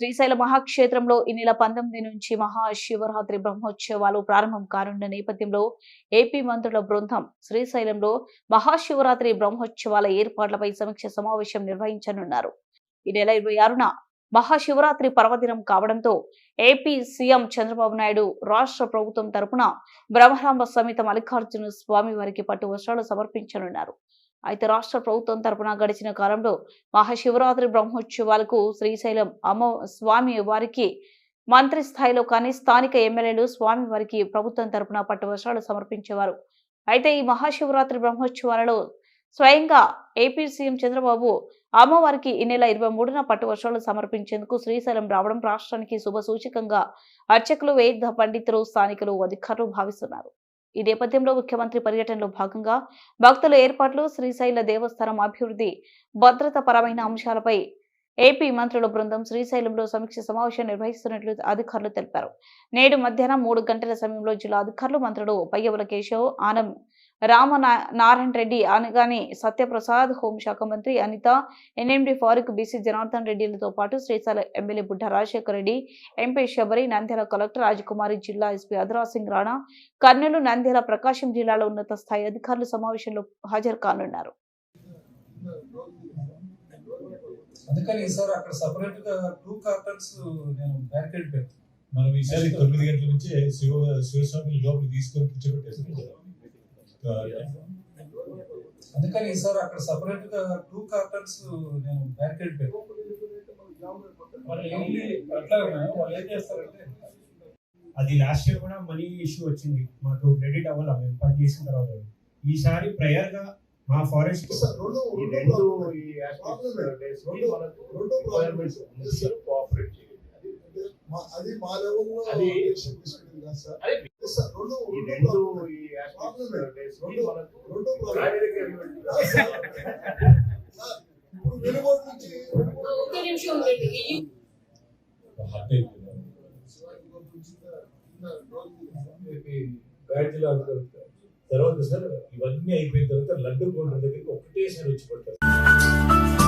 శ్రీశైల మహాక్షేత్రంలో ఈ నెల పంతొమ్మిది నుంచి మహాశివరాత్రి బ్రహ్మోత్సవాలు ప్రారంభం కానున్న నేపథ్యంలో ఏపీ మంత్రుల బృందం శ్రీశైలంలో మహాశివరాత్రి బ్రహ్మోత్సవాల ఏర్పాట్లపై సమీక్ష సమావేశం నిర్వహించనున్నారు. ఈ నెల ఇరవై ఆరున మహాశివరాత్రి పర్వదినం కావడంతో ఏపీ సీఎం చంద్రబాబు నాయుడు రాష్ట్ర ప్రభుత్వం తరపున బ్రహ్మరాంబ సమేత మల్లికార్జున స్వామి వారికి పట్టు వస్త్రాలు సమర్పించనున్నారు. అయితే రాష్ట్ర ప్రభుత్వం తరపున గడిచిన కాలంలో మహాశివరాత్రి బ్రహ్మోత్సవాలకు శ్రీశైలం అమ్మ స్వామి వారికి మంత్రి స్థాయిలో కానీ స్థానిక ఎమ్మెల్యేలు స్వామి వారికి ప్రభుత్వం తరపున పట్టువస్త్రాలు సమర్పించేవారు. అయితే ఈ మహాశివరాత్రి బ్రహ్మోత్సవాలలో స్వయంగా ఏపీ సీఎం చంద్రబాబు అమ్మవారికి ఈ నెల ఇరవై మూడున పట్టు వర్షాలు సమర్పించేందుకు శ్రీశైలం రావడం రాష్ట్రానికి శుభ సూచకంగా అర్చకులు వేద పండితులు స్థానికులు అధికారులు భావిస్తున్నారు. ఈ నేపథ్యంలో ముఖ్యమంత్రి పర్యటనలో భాగంగా భక్తుల ఏర్పాట్లు శ్రీశైల దేవస్థానం అభివృద్ధి భద్రత పరమైన అంశాలపై ఏపీ మంత్రుల బృందం శ్రీశైలంలో సమీక్ష సమావేశం నిర్వహిస్తున్నట్లు అధికారులు తెలిపారు. నేడు మధ్యాహ్నం మూడు గంటల సమయంలో జిల్లా అధికారులు మంత్రులు పయ్యవుల కేశవ్ ఆనం రామ నా- నారాయణ రెడ్డి అనగానే సత్యప్రసాద్ హోంశాఖ మంత్రి అనిత ఎన్ఎండి ఫారూక్ బీసీ జనార్దన్ రెడ్డిలతో పాటు Srisaila MLA Budda Rajasekhara Reddy MP Shabari Nandyal collector Rajakumari జిల్లా ఎస్పీ అధరా సింగ్ రాణా కర్నూలు నంద్యాల ప్రకాశం జిల్లాలో ఉన్నత స్థాయి అధికారులు సమావేశంలో హాజరు కానున్నారు. అందుకని సార్ అక్కడ సపరేట్గా టూ కార్టన్స్ నేను బ్యారికేడ్ పెడతాను. మనం ఈసారి తొమ్మిది గంటల నుంచే శివ శివస్వామిని లోపలికి తీసుకొని కూర్చోబెట్టేస్తాం. అందుకని సార్ అక్కడ సపరేట్గా టూ కార్టన్స్ నేను బ్యారికేడ్ పెడతాను వాళ్ళు వెళ్ళి అట్లా వాళ్ళు ఏం చేస్తారంటే అది లాస్ట్ ఇయర్ కూడా మనీ ఇష్యూ వచ్చింది. మాకు క్రెడిట్ అవ్వాలి? మేము పని చేసిన తర్వాత ఈసారి ప్రేయర్గా మా ఫారెస్ట్ ఈ రెండు ఈ aspects days కి మనకు requirements ఉంది. cooperate చేయాలి. అది మా లెవెల్లో తర్వాత సార్ ఇవన్నీ అయిపోయిన తర్వాత లడ్డు కౌంటర్ దగ్గరికి ఒకటేసారి వచ్చి పడతారు.